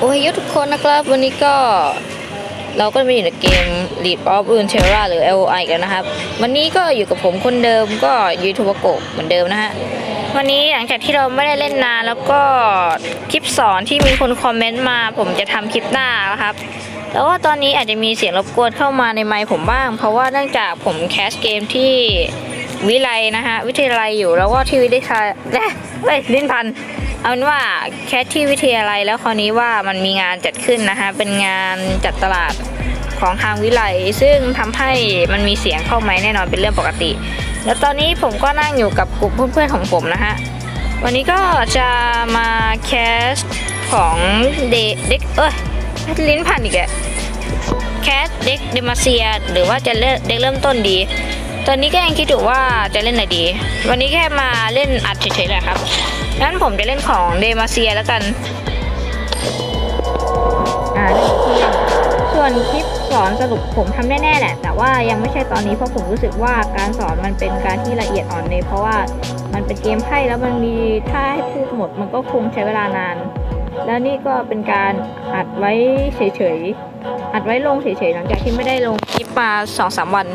โอ้ยทุกคนนะครับ วันนี้ก็เราก็มาอยู่ในเกม Lead of u n t e r r a หรือ LOI กันนะครับ วันนี้ก็อยู่กับผมคนเดิมก็ยูทูบโกเหมือนเดิมนะฮะ วันนี้หลังจากที่เราไม่ได้เล่นนานแล้วก็คลิปสอนที่มีคนคอมเมนต์มา ผมจะทำคลิปหน้านะครับ แล้วก็ตอนนี้อาจจะมีเสียงรบกวนเข้ามาในไมค์ผมบ้าง เพราะว่าเนื่องจากผมแคสเกมที่วิไลนะฮะ วิทยาลัยอยู่แล้วก็ที่วิทยาลัยเอ้ยเอ้ยลิ้นพัน เอาเป็นว่าแคสที่วิทยาลัยแล้วคราวนี้ว่ามันมีงานจัดขึ้นนะคะ เป็นงานจัดตลาดของทางวิไลซึ่งทำให้มันมีเสียงเข้าไหมแน่นอนเป็นเรื่องปกติ แล้วตอนนี้ผมก็นั่งอยู่กับกลุ่มเพื่อนๆของผมนะฮะวันนี้ก็จะมาแคสของเด็กเอ้ยลิ้นพันอีกแล้วแคสเด็กเดมาเซียหรือว่าจะเล่นเด็กเริ่มต้นดี ตอนนี้ก็ยังคิดอยู่ว่าจะเล่นอะไหนดี วันนี้แค่มาเล่นอัดเฉยๆแหละครับ งั้นผมจะเล่นของเดมาเซียแล้วกันอ่าเล่นที่เล่นส่วนคลิปสอนสรุปผมทำแน่ๆแหละ แต่ว่ายังไม่ใช่ตอนนี้เพราะผมรู้สึกว่าการสอนมันเป็นการที่ละเอียดอ่อนเลยเพราะว่ามันเป็นเกมไพ่แล้วมันมีถ้าให้พูดหมดมันก็คงใช้เวลานาน แล้วนี่ก็เป็นการอัดไว้เฉยๆอัดไว้ลงเฉยๆหลังจากที่ไม่ได้ลงคลิปมาสองสามวัน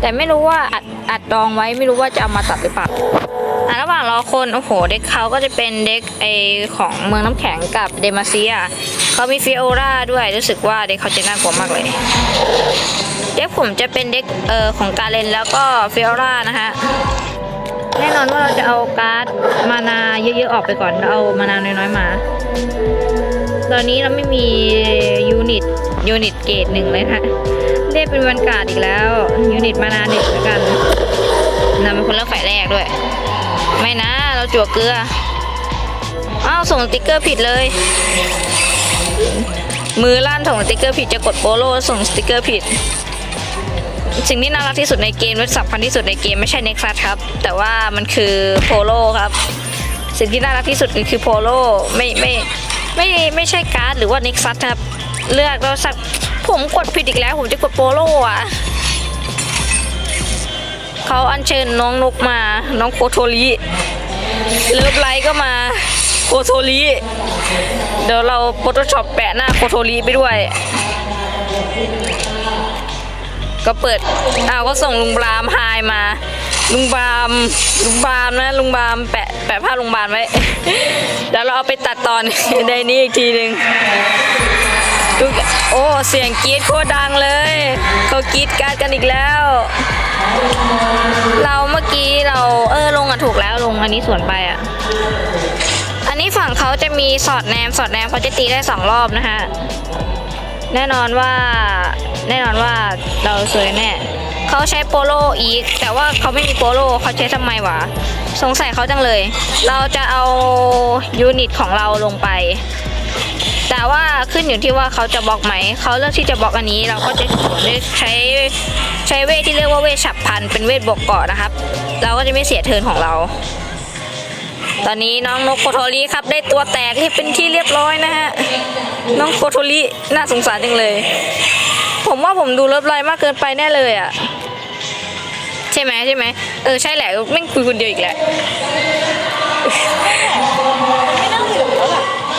แต่ไม่รู้ว่าอัดอัดดองไว้ไม่รู้ว่าจะเอามาตัดหรือเปล่า อะระหว่างรอคน โอ้โห เด็กเขาก็จะเป็นเด็กไอของเมืองน้ำแข็งกับเดมาเซียเขามีฟิโอราด้วยรู้สึกว่าเด็กเขาจะน่ากลัวมากเลย เด็กผมจะเป็นเด็กเอ่อของการเล่นแล้วก็ฟิโอรานะฮะแน่นอนว่าเราจะเอาการ์ดมานาเยอะๆออกไปก่อนแล้วเอามานาน้อยๆมา ตอนนี้เราไม่มียูนิตยูนิตเกรดหนึ่งเลยฮะเรียกเป็นวันกาดอีกแล้ว ยูนิตมานาหนึ่งเหมือนกันนำเป็นคนเลือกฝ่ายแรกด้วย ไม่นะ เราจั่วเกลือ อ้าว ส่งติ๊กเกอร์ผิดเลย มือลั่นส่งติ๊กเกอร์ผิดจะกดโปโลส่งสติ๊กเกอร์ผิด สิ่งที่น่ารักที่สุดในเกมและสำคัญที่สุดในเกมไม่ใช่เน็กซัสครับ แต่ว่ามันคือโพโลครับ สิ่งที่น่ารักที่สุดคือโพโลไม่ไม่ไม่ไม่ใช่การ์ดหรือว่าเน็กซัสครับ เลือกแล้วสักผมกดผิดอีกแล้ว ผมจะกดโปโลอะ เขาอัญเชิญน้องนกมา น้องโคโทริเลิฟไลท์ก็มาโคโทริเดี๋ยวเราโฟโต้ช็อปแปะหน้าโคโทริไปด้วย ก็เปิดอ้าวก็ส่งลุงบรามไฮมา ลุงบรามลุงบรามนะลุงบรามแปะแปะผ้าลุงบรามไว้เดี๋ยวเราเอาไปตัดตอนในนี้อีกทีหนึ่งโอ้ เสียงกรี๊ดโคตรดังเลย เขากรีดการดกันอีกแล้ว เราเมื่อกี้เราเออลงอะถูกแล้วลงอันนี้สวนไปอะ อันนี้ฝั่งเขาจะมีสอดแนมสอดแนมเขาจะตีได้สองรอบนะฮะแน่นอนว่าแน่นอนว่าเราสวยแน่เขาใช้โปโลอีก แต่ว่าเขาไม่มีโปโลเขาใช้ทำไมวะสงสัยเขาจังเลย เราจะเอายูนิตของเราลงไป แต่ว่าขึ้นอยู่ที่ว่าเขาจะบล็อกไหม เขาเลือกที่จะบล็อกอันนี้ เราก็จะสวนด้วยใช้ใช้เวทที่เรียกว่าเวทฉับพันเป็นเวทบวกเกาะนะครับ เราก็จะไม่เสียเทินของเรา ตอนนี้น้องนกโคโทริครับ ได้ตัวแตกที่เป็นที่เรียบร้อยนะฮะ น้องโคโทริน่าสงสารจังเลย ผมว่าผมดูเลิฟไลน์มากเกินไปแน่เลยอะใช่ไหมใช่ไหมเออใช่แหละไม่คุยคนเดียวอีกแหละ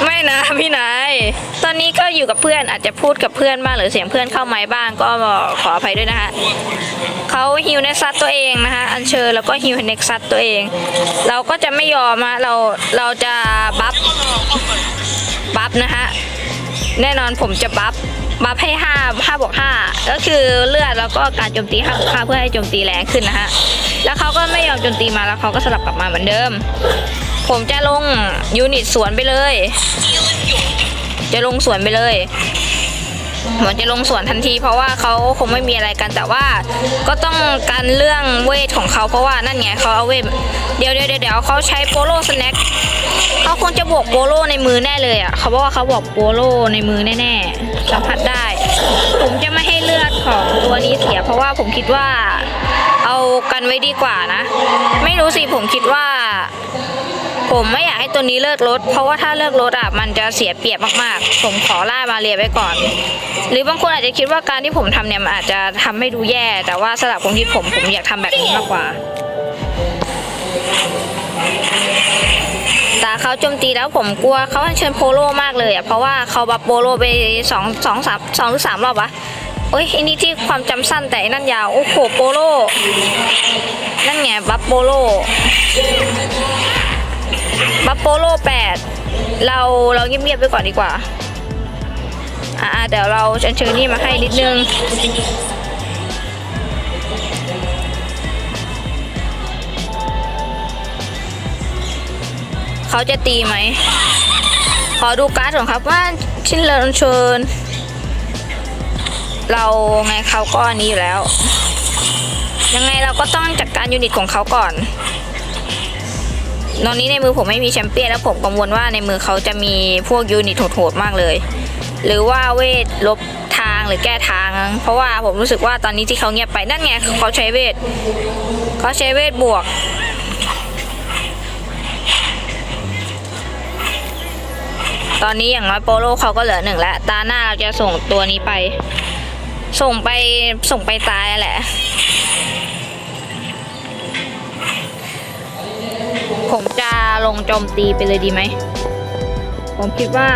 ไม่นะพี่นาย ตอนนี้ก็อยู่กับเพื่อนอาจจะพูดกับเพื่อนบ้างหรือเสียงเพื่อนเข้าไม้บ้างก็ขออภัยด้วยนะคะเขาฮิวเน็กซัสตัวเองนะคะอัญเชิญแล้วก็ฮิวเน็กซัสตัวเอง เราก็จะไม่ยอมฮะเราเราจะบัฟบัฟนะคะแน่นอนผมจะบัฟบัฟให้ห้าห้าบวกห้าก็คือเลือดแล้วก็การโจมตีห้าบวกห้าเพื่อให้โจมตีแรงขึ้นนะฮะแล้วเขาก็ไม่ยอมโจมตีมาแล้วเขาก็สลับกลับมาเหมือนเดิม ผมจะลงยูนิตสวนไปเลย จะลงสวนไปเลยผมจะลงสวนทันที เพราะว่าเขาคงไม่มีอะไรกันแต่ว่าก็ต้องการเรื่องเวทของเขาเพราะว่านั่นไงเขาเอาเวทเดี๋ยวเดี๋ยวเดี๋ยวเขาใช้โปโลสแน็คเขาคงจะบวกโปโลในมือแน่เลยอะเขาบอกว่าเขาบอกโปโลในมือแน่ๆสัมผัสได้ ผมจะไม่ให้เลือดของตัวนี้เสีย เพราะว่าผมคิดว่าเอากันไว้ดีกว่านะ ไม่รู้สิผมคิดว่า ผมไม่อยากให้ตัวนี้เลิกรถ เพราะว่าถ้าเลิกรถอะมันจะเสียเปรียบมากๆ ผมขอล่ามาเรียไว้ก่อน หรือบางคนอาจจะคิดว่าการที่ผมทำเนี่ยมันอาจจะทำให้ดูแย่ แต่ว่าสำหรับความคิดผมผมอยากทำแบบนี้มากกว่าตาเขาโจมตีแล้วผมกลัวเขาอัญเชิญโปโลมากเลยอะเพราะว่าเขาบัฟโปโลไปสองสองสามสองหรือสามรอบวะโอ้ยอันนี้ที่ความจำสั้นแต่อันนั่นยาว โอ้โหโปโลนั่นไงบัฟโปโล บัฟโปโลแปดเราเราเงียบๆไปก่อนดีกว่า อ่าเดี๋ยวเราเชิญเชิญนี่มาให้นิดนึงเขาจะตีไหม ขอดูการ์ดก่อนครับว่าชินเลนเชิญ เราไงเขาก็อันนี้อยู่แล้ว ยังไงเราก็ต้องจัดการยูนิตของเขาก่อน ตอนนี้ในมือผมไม่มีแชมเปี้ยนแล้วผมกังวลว่าในมือเขาจะมีพวกยูนิตโหดๆมากเลย หรือว่าเวทลบทางหรือแก้ทาง เพราะว่าผมรู้สึกว่าตอนนี้ที่เขาเงียบไปนั่นไงเขาใช้เวทเขาใช้เวทบวกตอนนี้อย่างน้อยโปโลเขาก็เหลือหนึ่งแล้วตาหน้าเราจะส่งตัวนี้ไป ส่งไปส่งไปตายแหละ ผมจะลงโจมตีไปเลยดีไหม ผมคิดว่า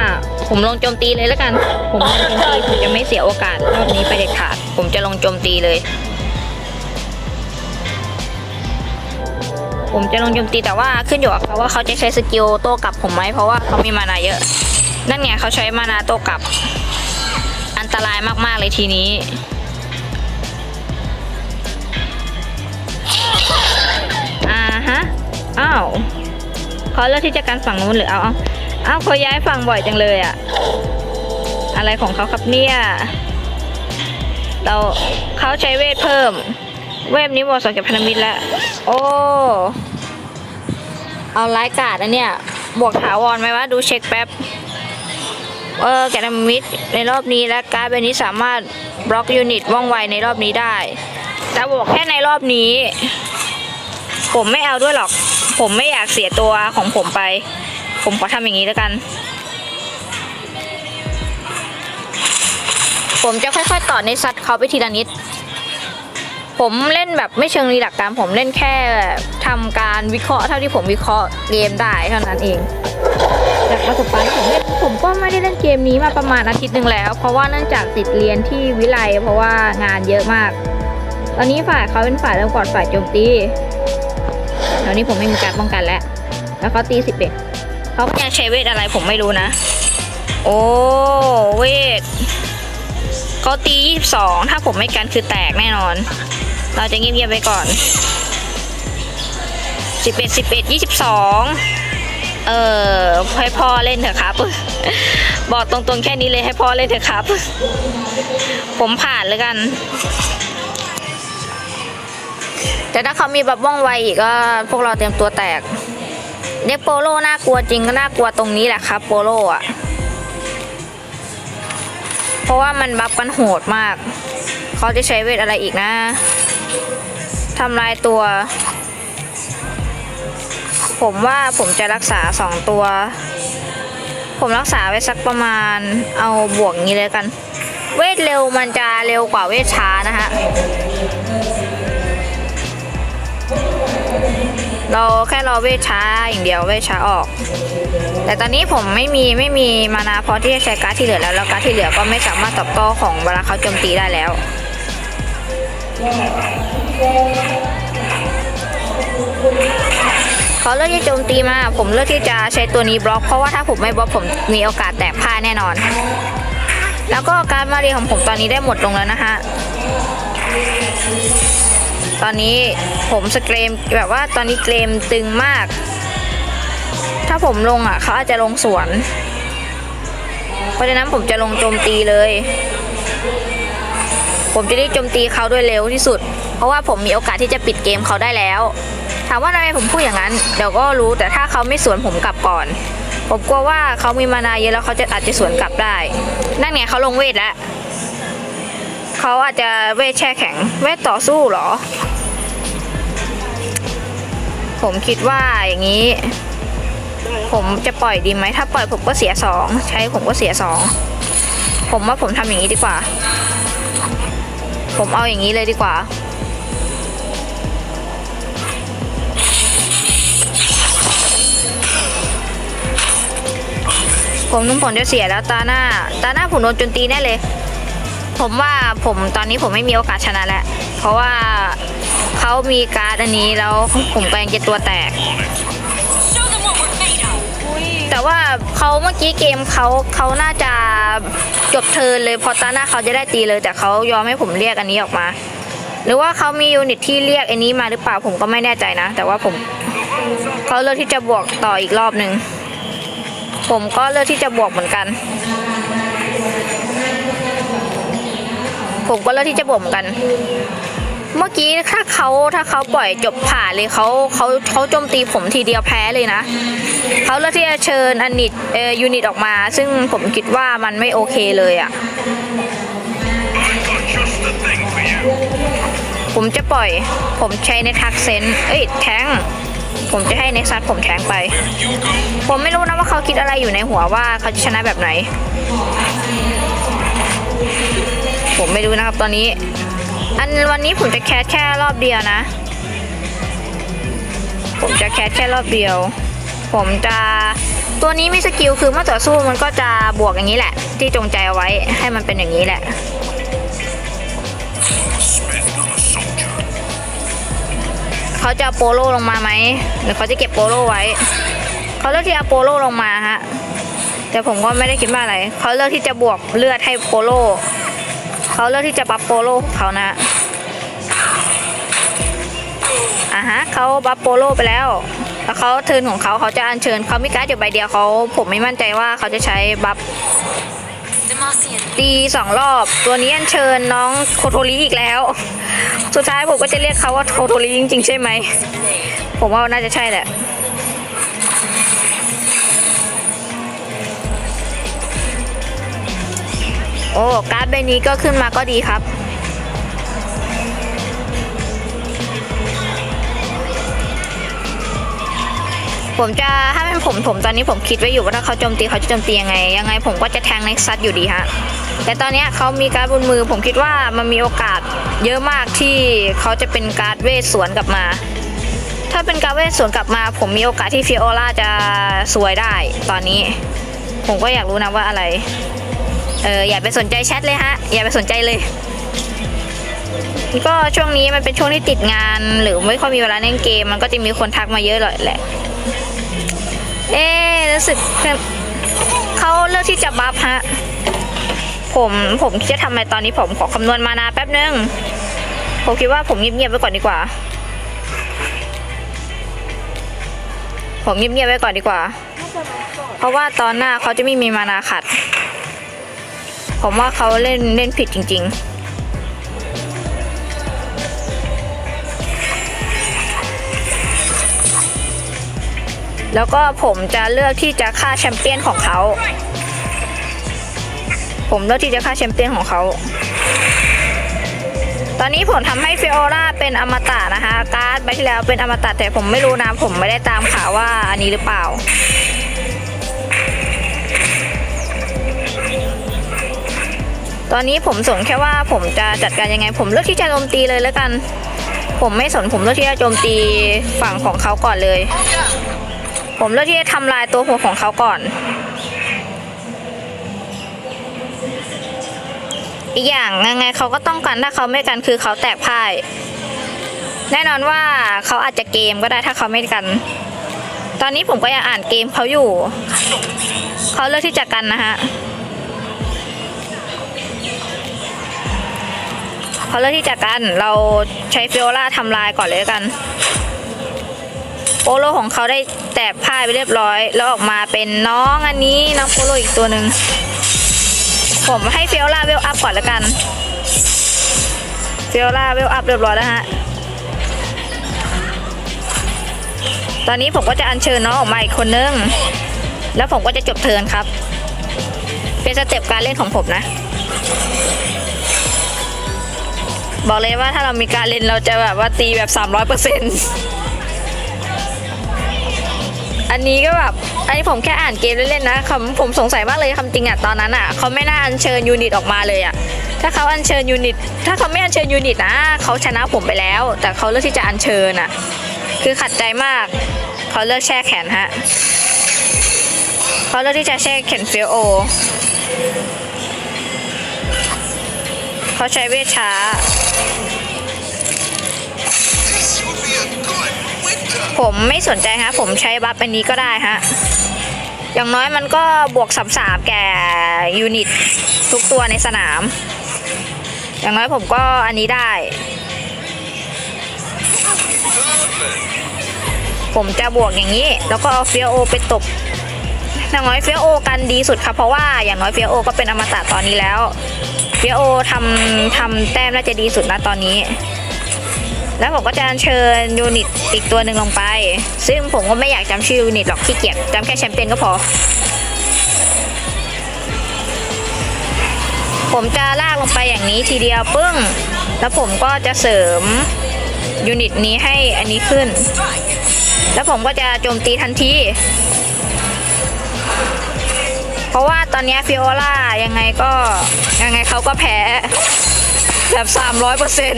ผมลงโจมตีเลยแล้วกัน ผมลงโจมตีผมจะไม่เสียโอกาสรอบนี้ไปเด็ดขาด ผมจะลงโจมตีเลย ผมจะลงโจมตีแต่ว่าขึ้นอยู่กับเขาว่าเขาจะใช้สกิลโต้กลับผมไหมเพราะว่าเขามีมานาเยอะ นั่นไงเขาใช้มานาโต้กลับ อันตรายมากๆเลยทีนี้ อ้าวเขาเลือกที่จะกันฝั่งนู้นหรือเอาเอาอ้าวเขาย้ายฝั่งบ่อยจังเลยอะอะไรของเขาครับเนี่ย เราเขาใช้เวทเพิ่ม เวทนี้หมดสองกับพันมิตรแล้ว โอ้เอาไลายกาดอันเนี้ยบวกถาวรไหมวะดูเช็คแป๊บ เออแกนมิดในรอบนี้และการ์ดใบนี้สามารถบล็อกยูนิตว่องไวในรอบนี้ได้ แต่บวกแค่ในรอบนี้ ผมไม่เอาด้วยหรอก ผมไม่อยากเสียตัวของผมไป ผมขอทำอย่างนี้แล้วกัน ผมจะค่อยๆต่อในซัดเขาไปทีละนิด ผมเล่นแบบไม่เชิงรีหลักการผมเล่นแค่ทำการวิเคราะห์เท่าที่ผมวิเคราะห์เกมได้เท่านั้นเองจากประสบการณ์ผมเล่นผมก็ไม่ได้เล่นเกมนี้มาประมาณอาทิตย์หนึ่งแล้ว เพราะว่าเนื่องจากติดเรียนที่วิไลเพราะว่างานเยอะมาก ตอนนี้ฝ่ายเขาเป็นฝ่ายเริ่มกอนฝ่ายโจมตี ตอนนี้ผมไม่มีการป้องกันแล้ว แล้วเขาตีสิบเอ็ดเขาก็ยังใช้เวทอะไรผมไม่รู้นะ โอ้เวทเขาตียี่สิบสองถ้าผมไม่กันคือแตกแน่นอน เราจะเงียบๆไปก่อนสิบเอ็ดสิบเอ็ดยี่สิบสองเออให้พ่อเล่นเถอะครับ บอกตรงๆแค่นี้เลยให้พ่อเล่นเถอะครับ ผมผ่านเลยกัน แต่ถ้าเขามีบับบ้องไวอีกก็พวกเราเตรียมตัวแตกเด็กโปโลน่ากลัวจริงก็น่ากลัวตรงนี้แหละครับโปโลอะ เพราะว่ามันบัฟกันโหดมาก เขาจะใช้เวทอะไรอีกนะทำลายตัว ผมว่าผมจะรักษาสองตัว ผมรักษาไว้สักประมาณเอาบวกงี้เลยกัน เวทเร็วมันจะเร็วกว่าเวทช้านะฮะ เราแค่รอเวทช้าอย่างเดียวเวทช้าออก แต่ตอนนี้ผมไม่มีไม่มีมานาพอที่จะใช้การ์ดที่เหลือแล้วแล้วการ์ดที่เหลือก็ไม่สามารถตอบโต้ของเวลาเขาโจมตีได้แล้วเขาเลือกที่โจมตีมา ผมเลือกที่จะใช้ตัวนี้บล็อก เพราะว่าถ้าผมไม่บล็อกผมมีโอกาสแตกพ่ายแน่นอน แล้วก็การมาเรียของผมตอนนี้ได้หมดลงแล้วนะฮะ ตอนนี้ผมสเกรมแบบว่าตอนนี้เกรมตึงมาก ถ้าผมลงอะเขาอาจจะลงสวน เพราะฉะนั้นผมจะลงโจมตีเลย ผมจะได้โจมตีเขาด้วยเร็วที่สุด เพราะว่าผมมีโอกาสที่จะปิดเกมเขาได้แล้ว ถามว่าทำไมผมพูดอย่างนั้น เดี๋ยวก็รู้แต่ถ้าเขาไม่สวนผมกลับก่อน ผมกลัวว่าเขามีมานาเยอะแล้วเขาจะอาจจะสวนกลับได้ นั่นไงเขาลงเวทแล้วเขาอาจจะเวทแช่แข็ง เวทต่อสู้หรอ ผมคิดว่าอย่างนี้ ผมจะปล่อยดีไหมถ้าปล่อยผมก็เสียสองใช้ผมก็เสียสองผมว่าผมทำอย่างนี้ดีกว่า ผมเอาอย่างนี้เลยดีกว่า ผมนุ่มผมจะเสียแล้วตาหน้า ตาหน้าผมโดนจนตีแน่เลย ผมว่าผมตอนนี้ผมไม่มีโอกาสชนะแล้ว เพราะว่า เขามีการ์ดอันนี้แล้วผมกำลังจะตัวแตก แต่ว่าเขาเมื่อกี้เกมเขาเขาน่าจะจบเทินเลยพอตาหน้าเขาจะได้ตีเลย แต่เขายอมให้ผมเรียกอันนี้ออกมา หรือว่าเขามียูนิตที่เรียกอันนี้มาหรือเปล่าผมก็ไม่แน่ใจนะ แต่ว่าผมเขาเลือกที่จะบวกต่ออีกรอบหนึ่งผมก็เลือกที่จะบวกเหมือนกัน ผมก็เลือกที่จะบวกเหมือนกัน เมื่อกี้ถ้าเขาถ้าเขาปล่อยจบผ่านเลยเขาเขาเขาโจมตีผมทีเดียวแพ้เลยนะเขาเลือกที่จะเชิญอนิตเออยูนิตออกมา ซึ่งผมคิดว่ามันไม่โอเคเลยอะ่ะผมจะปล่อย ผมใช้ในทักเซนเอ้ยแทงผมจะให้ในซัดผมแทงไป ผมไม่รู้นะว่าเขาคิดอะไรอยู่ในหัวว่าเขาจะชนะแบบไหน ผมไม่รู้นะครับตอนนี้ อันวันนี้ผมจะแคสแค่รอบเดียวนะ ผมจะแคสแค่รอบเดียว ผมจะตัวนี้มีสกิลคือเมื่อต่อสู้มันก็จะบวกอย่างนี้แหละ ที่จงใจเอาไว้ให้มันเป็นอย่างนี้แหละเขาจะโปโลลงมาไหมหรือเขาจะเก็บโปโลไว้เขาเลือกที่จะโปโลลงมาฮะแต่ผมก็ไม่ได้คิดว่าอะไรเขาเลือกที่จะบวกเลือดให้โปโล เขาเลือกที่จะบัฟโปโลของเขานะอะฮะเขาบัฟโปโลไปแล้ว แล้วเขาเทินของเขาเขาจะอัญเชิญเขามีการ์ดอยู่ใบเดียวเขาผมไม่มั่นใจว่าเขาจะใช้บัฟตีสองรอบ ตัวนี้อัญเชิญน้องโคโทริอีกแล้ว สุดท้ายผมก็จะเรียกเขาว่าโคโทริจริงๆใช่ไหม ผมว่าน่าจะใช่แหละ โอ้การ์ดใบนี้ก็ขึ้นมาก็ดีครับ ผมจะถ้าเป็นผมผมตอนนี้ผมคิดไว้อยู่ว่าถ้าเขาโจมตีเขาจะโจมตียังไง ยังไงผมก็จะแทงในซัดอยู่ดีฮะแต่ตอนนี้เขามีการ์ดบนมือ ผมคิดว่ามันมีโอกาสเยอะมากที่เขาจะเป็นการ์ดเวทสวนกลับมา ถ้าเป็นการ์ดเวทสวนกลับมา ผมมีโอกาสที่ฟิโอลาจะสวยได้ตอนนี้ ผมก็อยากรู้นะว่าอะไร เอออย่าไปสนใจแชทเลยฮะ อย่าไปสนใจเลย ก็ช่วงนี้มันเป็นช่วงที่ติดงาน หรือไม่ค่อยมีเวลาเล่นเกม มันก็จะมีคนทักมาเยอะเลยแหละ เอ๊รู้สึกเขาเลือกที่จะบัฟฮะ ผมผมจะทำอะไรตอนนี้ผมขอคำนวณมานาแป๊บนึง ผมคิดว่าผมเงียบๆไว้ก่อนดีกว่า ผมเงียบๆไว้ก่อนดีกว่า เพราะว่าตอนหน้าเขาจะไม่มีมานาขัด ผมว่าเขาเล่นเล่นผิดจริง ๆแล้วก็ผมจะเลือกที่จะฆ่าแชมเปี้ยนของเขา ผมเลือกที่จะฆ่าแชมเปี้ยนของเขา ตอนนี้ผมทำให้ฟิโอลาเป็นอมตะนะคะ การ์ดใบที่แล้วเป็นอมตะแต่ผมไม่รู้นะผมไม่ได้ตามข่าวว่าอันนี้หรือเปล่า ตอนนี้ผมสนแค่ว่าผมจะจัดการยังไง ผมเลือกที่จะโจมตีเลยแล้วกัน ผมไม่สนผมเลือกที่จะโจมตีฝั่งของเขาก่อนเลย ผมเลือกที่จะทำลายตัวหัวของเขาก่อน อีกอย่างยังไงเขาก็ต้องกันถ้าเขาไม่กันคือเขาแตกพ่ายแน่นอนว่าเขาอาจจะเกมก็ได้ถ้าเขาไม่กัน ตอนนี้ผมก็ยังอ่านเกมเขาอยู่ เขาเลือกที่จะกันนะฮะ เขาเลือกที่จะกันเราใช้ฟิโอลาทำลายก่อนเลยกันโปโลของเขาได้แตกพ่ายไปเรียบร้อย แล้วออกมาเป็นน้องอันนี้น้องโปโลอีกตัวหนึ่งผมให้เฟลล่าเวลอัพก่อนแล้วกันเฟลล่าเวลอัพเรียบร้อยแล้วฮะตอนนี้ผมก็จะอัญเชิญน้องออกมาอีกคนนึง แล้วผมก็จะจบเทิร์นครับ เป็นสเต็ปการเล่นของผมนะ บอกเลยว่าถ้าเรามีการเล่นเราจะแบบว่าตีแบบ 300เปอร์เซ็นต์อันนี้ก็แบบอันนี้ผมแค่อ่านเกมเล่นๆนะคำผมสงสัยมากเลยคำจริงอะตอนนั้นอะเขาไม่น่าอัญเชิญยูนิตออกมาเลยอะถ้าเขาอัญเชิญยูนิต ถ้าเขาไม่อัญเชิญยูนิตนะเขาชนะผมไปแล้ว แต่เขาเลือกที่จะอัญเชิญอะคือขัดใจมากเขาเลือกแช่แขนฮะเขาเลือกที่จะใช้เข็นเฟียโอ เขาใช้เวทช้า ผมไม่สนใจฮะ ผมใช้บัฟอันนี้ก็ได้ฮะ อย่างน้อยมันก็บวกสับสามแก่ยูนิตทุกตัวในสนาม อย่างน้อยผมก็อันนี้ได้ ผมจะบวกอย่างนี้ แล้วก็เอาเฟียโอไปตบ อย่างน้อยเฟียโอกันดีสุดครับเพราะว่าอย่างน้อยเฟียโอก็เป็นอมตะตอนนี้แล้วเฟียโอทำทำแต้มน่าจะดีสุดนะตอนนี้ แล้วผมก็จะเชิญยูนิตอีกตัวหนึ่งลงไป ซึ่งผมก็ไม่อยากจำชื่อยูนิตหรอกขี้เกียจจำแค่แชมเปี้ยนก็พอ ผมจะลากลงไปอย่างนี้ทีเดียวปึ้ง แล้วผมก็จะเสริมยูนิตนี้ให้อันนี้ขึ้น แล้วผมก็จะโจมตีทันที เพราะว่าตอนนี้ฟิโอล่ายังไงก็ยังไงเขาก็แพ้แบบ300เปอร์เซ็น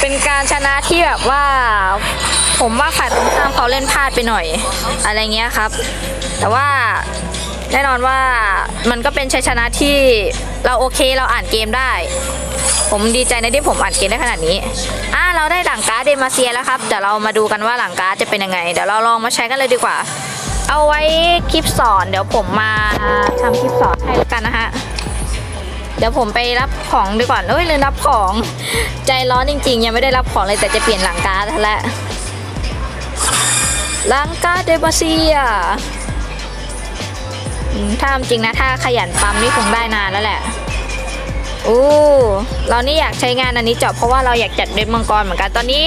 เป็นการชนะที่แบบว่า ผมว่าฝ่ายตรงข้ามเขาเล่นพลาดไปหน่อย อะไรเงี้ยครับ แต่ว่าแน่นอนว่ามันก็เป็นชัยชนะที่เราโอเคเราอ่านเกมได้ ผมดีใจในที่ผมอ่านเกมได้ขนาดนี้อะเราได้หลังการ์ดเดมาเซียแล้วครับเดี๋ยวเรามาดูกันว่าหลังการ์ดจะเป็นยังไง เดี๋ยวเราลองมาใช้กันเลยดีกว่า เอาไว้คลิปสอน เดี๋ยวผมมาทำคลิปสอนให้แล้วกันนะฮะ เดี๋ยวผมไปรับของดีกว่าเอ้ยลืมรับของ ใจร้อนจริง ๆ ยังไม่ได้รับของเลยแต่จะเปลี่ยนหลังการ์ดแล้วหลังการ์ดเดมาเซียอืมถ้าจริงนะถ้าขยันปั๊มนี่คงได้นานแล้วแหละอู้เรานี่อยากใช้งานอันนี้เจาะเพราะว่าเราอยากจัดเด็กมังกรเหมือนกันตอนนี้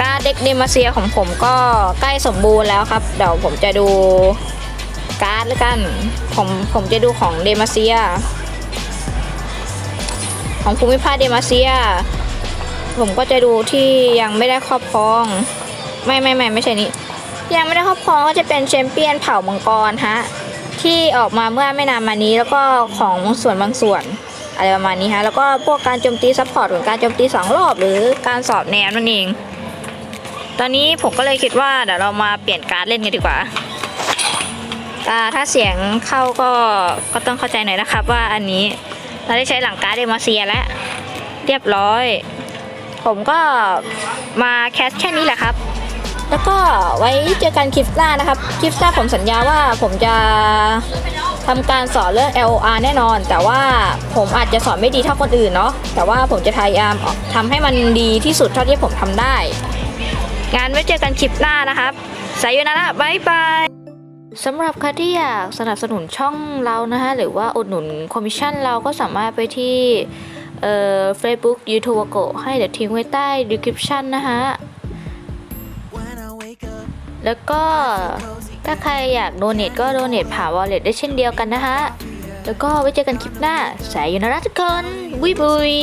การเด็กเดมาเซียของผมก็ใกล้สมบูรณ์แล้วครับ เดี๋ยวผมจะดูการ์ดแล้วกัน ผมผมจะดูของเดมาเซีย ของภูมิภาคเดมาเซีย ผมก็จะดูที่ยังไม่ได้ครอบครอง ไม่ไม่ไม่ไม่ใช่นี้ ยังไม่ได้ครอบครองก็จะเป็นแชมเปี้ยนเผ่ามังกรฮะที่ออกมาเมื่อไม่นานมานี้แล้วก็ของส่วนบางส่วนอะไรประมาณนี้ฮะแล้วก็พวกการโจมตีซัพพอร์ตหรือการโจมตีสองรอบหรือการสอบแนวนั่นเอง ตอนนี้ผมก็เลยคิดว่าเดี๋ยวเรามาเปลี่ยนการ์ดเล่นกันดีกว่าอ่ถ้าเสียงเข้าก็ก็ต้องเข้าใจหน่อยนะครับ ว่าอันนี้เราได้ใช้หลังการ์ดเดมาเซียแล้วเรียบร้อย ผมก็มาแคสแค่นี้แหละครับ แล้วก็ไว้เจอกันคลิปหน้านะครับ คลิปหน้าผมสัญญาว่าผมจะทำการสอนเรื่อง LOR แน่นอน แต่ว่าผมอาจจะสอนไม่ดีเท่าคนอื่นเนาะแต่ว่าผมจะพยายามทำให้มันดีที่สุดเท่าที่ผมทำได้ งานไว้เจอกันคลิปหน้านะครับสายยูนะละบายบายสำหรับใครที่อยากสนับสนุนช่องเรานะฮะหรือว่าอุดหนุนคอมมิชชั่นเราก็สามารถไปที่เอ่อ Facebook YouTube โกให้เดี๋ยวทิ้งไว้ใต้ description นะฮะแล้วก็ถ้าใครอยากโดเนทก็โดเนทผ่าน wallet ได้เช่นเดียวกันนะฮะแล้วก็ไว้เจอกันคลิปหน้าสายยูนะรัทุกคนบุยบุย